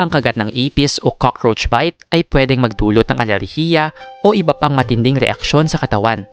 Ang kagat ng ipis o cockroach bite ay pwedeng magdulot ng alerhiya o iba pang matinding reaksyon sa katawan.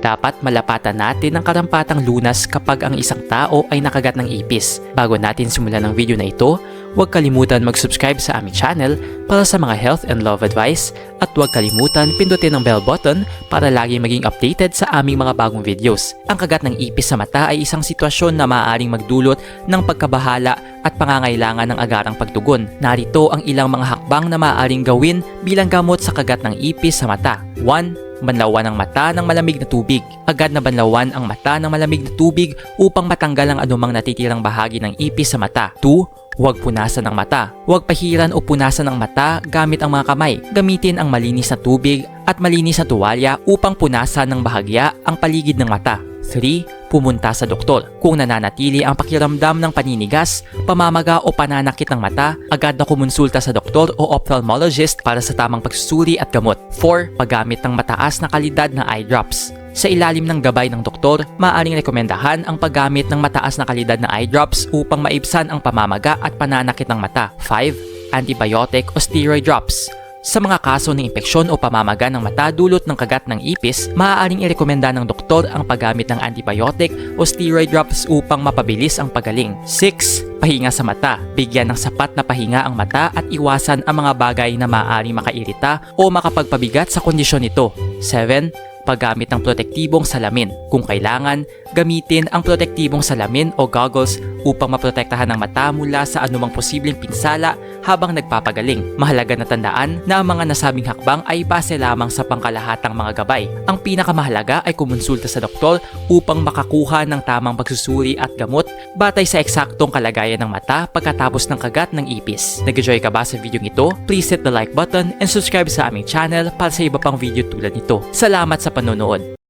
Dapat malapatan natin ang karampatang lunas kapag ang isang tao ay nakagat ng ipis. Bago natin simulan ang video na ito, huwag kalimutan mag-subscribe sa aming channel para sa mga health and love advice at huwag kalimutan pindutin ang bell button para lagi maging updated sa aming mga bagong videos. Ang kagat ng ipis sa mata ay isang sitwasyon na maaaring magdulot ng pagkabahala at pangangailangan ng agarang pagtugon. Narito ang ilang mga hakbang na maaaring gawin bilang gamot sa kagat ng ipis sa mata. 1 banlawan ang mata ng malamig na tubig. Agad na banlawan ang mata ng malamig na tubig upang matanggal ang anumang natitirang bahagi ng ipis sa mata. 2. Huwag punasan ang mata. Huwag pahiran o punasan ang mata gamit ang mga kamay. Gamitin ang malinis na tubig at malinis na tuwalya upang punasan ng bahagya ang paligid ng mata. 3. Pumunta sa doktor. Kung nananatili ang pakiramdam ng paninigas, pamamaga o pananakit ng mata, agad na kumonsulta sa doktor o ophthalmologist para sa tamang pagsusuri at gamot. 4. Paggamit ng mataas na kalidad na eye drops. Sa ilalim ng gabay ng doktor, maaaring rekomendahan ang paggamit ng mataas na kalidad na eye drops upang maibsan ang pamamaga at pananakit ng mata. 5. Antibiotic o steroid drops. Sa mga kaso ng impeksyon o pamamaga ng mata dulot ng kagat ng ipis, maaaring irekomenda ng doktor ang paggamit ng antibiotic o steroid drops upang mapabilis ang pagaling. 6. Pahinga sa mata. Bigyan ng sapat na pahinga ang mata at iwasan ang mga bagay na maaaring makairita o makapagpabigat sa kondisyon nito. 7 paggamit ng protektibong salamin. Kung kailangan, gamitin ang protektibong salamin o goggles upang maprotektahan ang mata mula sa anumang posibleng pinsala habang nagpapagaling. Mahalaga na tandaan na ang mga nasabing hakbang ay base lamang sa pangkalahatang mga gabay. Ang pinakamahalaga ay kumonsulta sa doktor upang makakuha ng tamang pagsusuri at gamot batay sa eksaktong kalagayan ng mata pagkatapos ng kagat ng ipis. Nag-enjoy ka ba sa video ito? Please hit the like button and subscribe sa aming channel para sa iba pang video tulad nito. Salamat sa panonood!